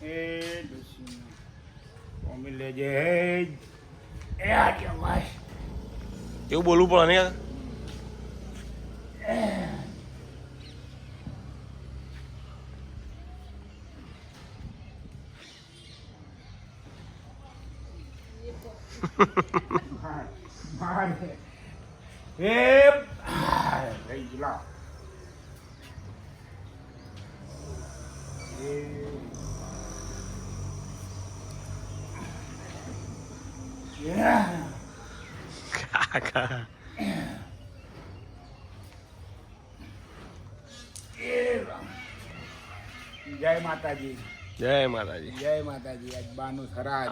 એ ડોશીમાં કોમી લેજે એ આજો બસ એવું બોલવું પડે ને મારે એ લઈ ગયેલા એ Yeah. કાકા એ જય માતાજી. જય માતાજી. જય માતાજી આજ બાનું હરાજ.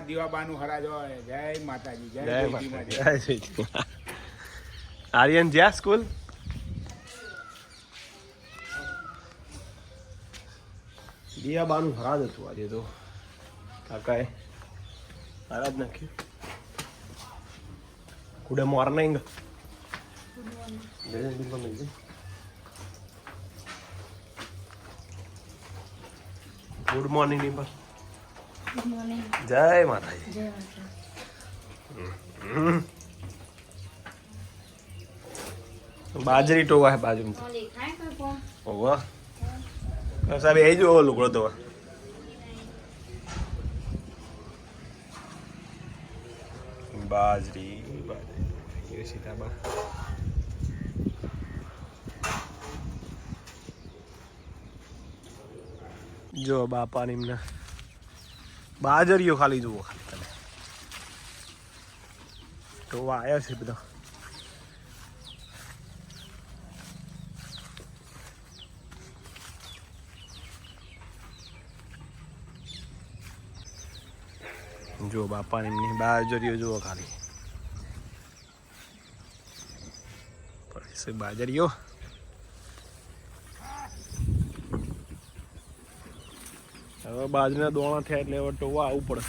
દીવા બાનું હોય. જય માતાજી જય જય માતાજી. જય આર્યન જ્યાં સ્કૂલ? દિયા બાનું હરાજ હતું આજે તો. કાકાએ. હરાજ નાખ્યું good morning good morning. Morning જય માતાજી. બાજરી ટોવા હે બાજુ ઓવા. સાહેબ એ જ લુગડો તો. બાજરી. જો બાપા નિમને બાજરીઓ ખાલી જુઓ ખાલી તમે. તો આયા છે બધા. જો બાપા એમની બાજરીઓ જુઓ ખાલી. પડે બાજરીઓ. હવે બાજરીના દોણા થયા એટલે હવે ટોવા આવવું પડે.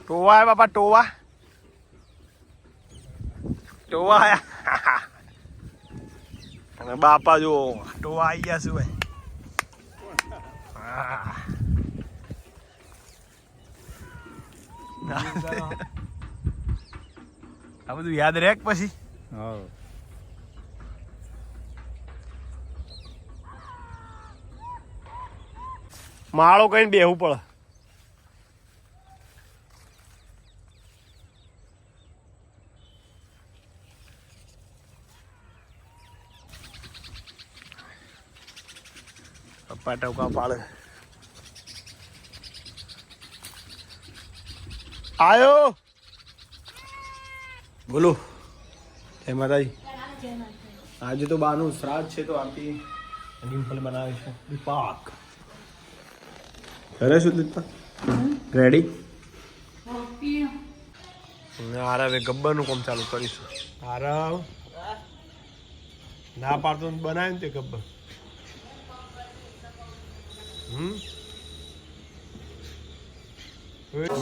ટોવા બાપા, ટોવા. ટોવા આયા અને બાપા જો ટોવા આવી ગયા શું ભાઈ. આ બધું યાદ રહે પછી. હઉ. માળો કઈ બેહવું પડે. પપ્પા ટોકા પાડે આયો બોલો. જય માતાજી. આજે તો બાનું શ્રાદ્ધ છે, તો આમથી ડિમ્પલ બનાવે છે. દીપાક. ઘરે શું દીપા? રેડી? આરવે ગબ્બરનું કામ ચાલુ કરીશું. આરવ ના પાડતો ને બનાવે ને તે ગબ્બર.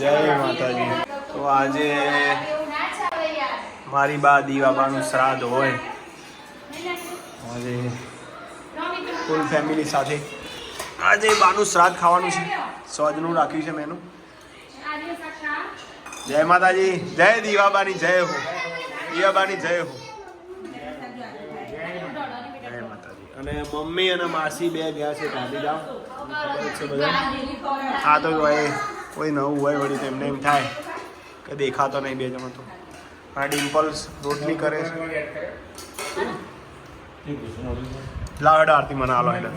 જય માતાજી. તો આજે મારી બા દીવાબાનું શ્રાદ્ધ હોય. આજે ફૂલ ફેમિલી સાથે. આજે બાનું શ્રાદ્ધ ખાવાનું છે. સોજનું રાખ્યું છે મેનું. જય માતાજી. જય દીવાબાની જય હો. દીવાબાની જય હો જય માતાજી અને મમ્મી અને માસી બે ગયા છે ગાંધી જાવ ખબર છે બધા આ તો ભાઈ કોઈ નવું હોય વળી તો એમને એમ થાય કે દેખાતો નહીં બે જણો તો. આ ડિમ્પલ્સ રોટલી કરે છે. લાવડ આરતી મને આલો એટલે.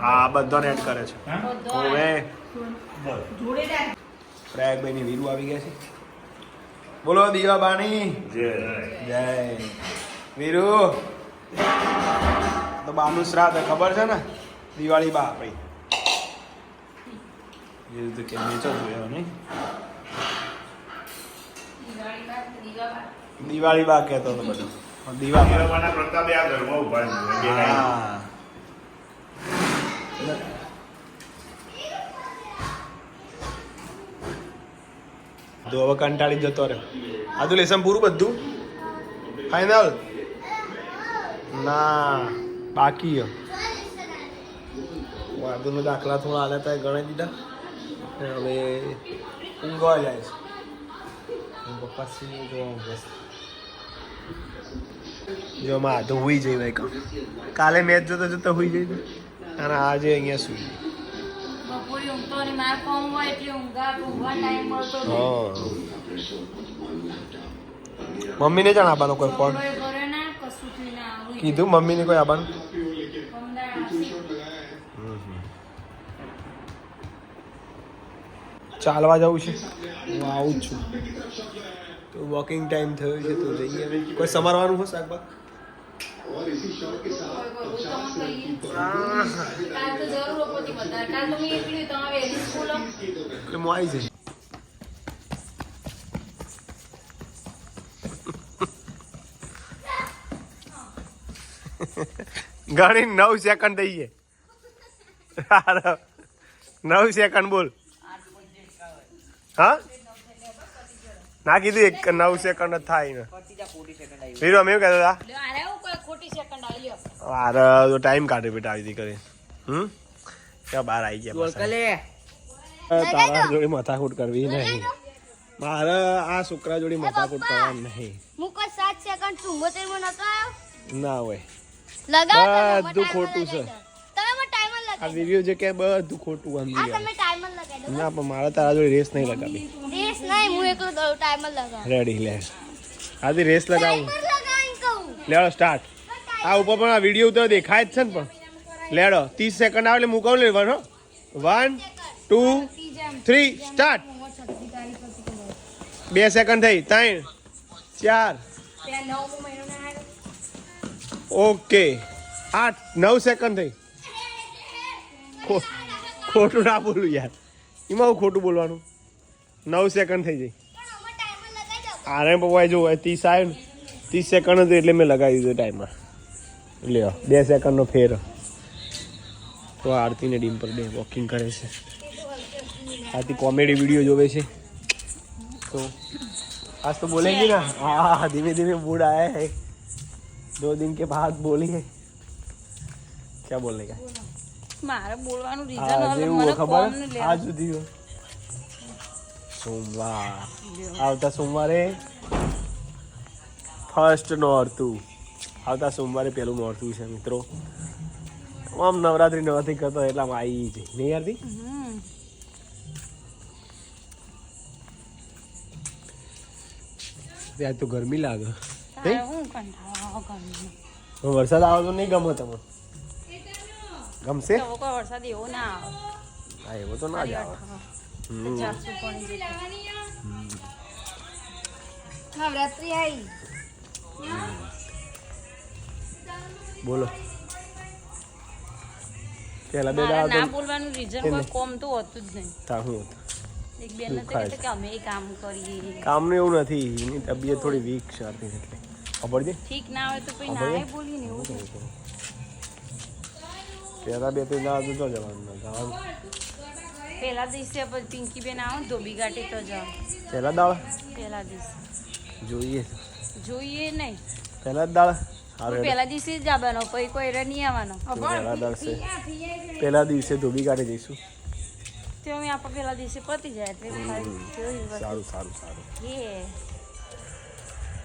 હા બધાને એડ કરે છે. હવે પ્રયાગભાઈ પ્રયાગભાઈની વીરુ આવી ગયા છે. બોલો દીવાબાની. જય. વીરુ. તો બાનું શ્રાદ્ધ ખબર છે ને? દિવાળી બા આપણી. એ રીતે કે નેચર જોયો નહીં? દિવાળી બા કહેતો હતો બધું. પ્રતાપે આ ઘરમાં. હા. હવે કંટાળી જતો રહ્યો. આદુ લેસન પૂરું બધું? ફાઈનલ ના. બાકી હે. આદુનો દાખલા થોડા આલે તા ગણાઈ દીધા. હવે ઊંઘવા જાય છે. પપ્પા સિંહ જો બસ જો માં તો હુઈ જઈ ભાઈ કામ. કાલે મેચ જોતો જોતા હુઈ જઈ અને આજે અહીંયા સુઈ બપોરે ઊંઘતો નહીં મારે હોય એટલે ઊંઘા ઊંઘવા ટાઈમ મળતો નહીં. મમ્મીને જાણ આપવાનો કોઈ ફોન બપોરે ઘરે ના કશું થયું ના આવું કીધું મમ્મીને કોઈ આપવાનું ચાલવા જવું છે? હું આવું જ છું. તો વોકિંગ ટાઈમ થયો છે તો જઈએ કોઈ સમારવાનું હોય શાકભાગ હું આવી કહીએ. ગણી નવ સેકન્ડ દઈએ. હારો. નવ સેકન્ડ બોલ. હા? ના કીધું એક નવ સેકન્ડ જ થાય ને. વીરો અમે એવું કહેતા હતા આરે હું? કોઈ ખોટી સેકન્ડ આવી લ્યો અરે તો ટાઈમ કાઢે બેટા આવી હતી કરી હમ? ક્યાં બહાર આવી ગયા. તારા જોડે માથાકૂટ કરવી નહીં. મારે આ છોકરા જોડે માથાકૂટ કરવાની નહીં. હું કોઈ સાત સેકન્ડ ચુમ્મોતેરમાં નતો આવ્યો? ના હોય. લગાવો બધું ખોટું છે. તમે મને ટાઈમર આ વીડિયો જે કે બધું ખોટું આ તમે ટાઈમર લગાવી દો ના પણ મારે તારા જોડે રેસ નહીં લગાવી. રેસ નહીં હું એકલો દઉં ટાઈમર લગાવ. રેડી લે. આથી રેસ લગાવું. લેડો સ્ટાર્ટ આ ઉપર પણ આ વીડિયો તો દેખાય જ છે ને પણ. લેડો ત્રીસ સેકન્ડ આવે એટલે લેવાનો વન ટુ થ્રી સ્ટાર્ટ બે સેકન્ડ થઈ ત્રણ ચાર. ઓકે. આઠ, નવ સેકન્ડ થઈ. ખોટું ના બોલું યાર. એમાં હું ખોટું બોલવાનું? નવ સેકન્ડ થઈ જઈ આરે પવાય જો ત્રીસ આવ્યો ને, ત્રીસ સેકન્ડ હતું એટલે મેં લગાવી દીધો ટાઈમમાં એટલે બે સેકન્ડનો ફેર. તો આરતીને ડીમ પર બે વોકિંગ કરે છે. આરતી કોમેડી વીડિયો જોવે છે. તો આજ તો બોલેંગી ના. હા, ધીમે ધીમે મૂડ આયા હે. दो दिन के बाद बोली है क्या बोलने का મારે બોલવાનું રીઝન आज હવે એવું મને ખબર કોમ ને આજ સુધી હો. સોમવાર આવતા સોમવારે ફર્સ્ટ નોરતું આવતા સોમવારે પેલું નોરતું છે મિત્રો આમ નવરાત્રી નવરાત્રી કરતો એટલામાં આવી છે નહીં યારથી હમ. ત્યાં તો ગરમી લાગે તારે હું કંટાળો ગરમીનો. વરસાદ આવે તો નહીં ગમે તમને? ગમશે? તો કોઈ વરસાદ એવો ના આવે. હા એવો તો ના જ આવે. નવરાત્રી આવી બોલો. પેલા બે મારે ના બોલવાનું રીઝન કોઈ કોમ તો હોતું જ નહીં. તા હું હતું. એક બેન કે અમે કામ કરીએ. કામનું એવું નથી એની તબિયત થોડી વીક છે એટલે. ખબર છે ઠીક ના હોય તો કોઈ ખબર ના બોલી ને એવું થાય. પેલા બે ત્રણ દાડા તો જો જવાનું જવાનું. પહેલા દિવસે પછી પિંકી બેન આવો ધોબી ઘાટી તો જાઓ પહેલા દાળ? પહેલા દિવસે. જોઈએ. જોઈએ નહીં. પહેલા દાળ? પેલા પહેલા દિવસે જ આવવાનો પછી કોઈ રે નહીં આવવાનો. તો પહેલા દિવસે પહેલા દિવસે ધોબી કાઢી જઈશું. તો અમે આપણે પહેલા દિવસે પતી જાય એટલે. સારું સારું સારું.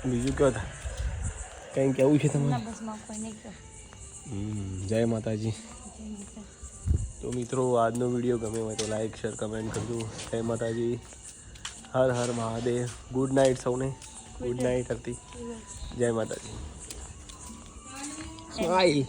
બીજું કયો કંઈ કેવું છે તમને? જય માતાજી. તો મિત્રો આજનો વીડિયો ગમે હોય તો લાઈક શેર કમેન્ટ કરજો. જય માતાજી. હર હર મહાદેવ. ગુડ નાઇટ સૌને. ગુડ નાઇટ હતી જય માતાજી. સ્માઈલ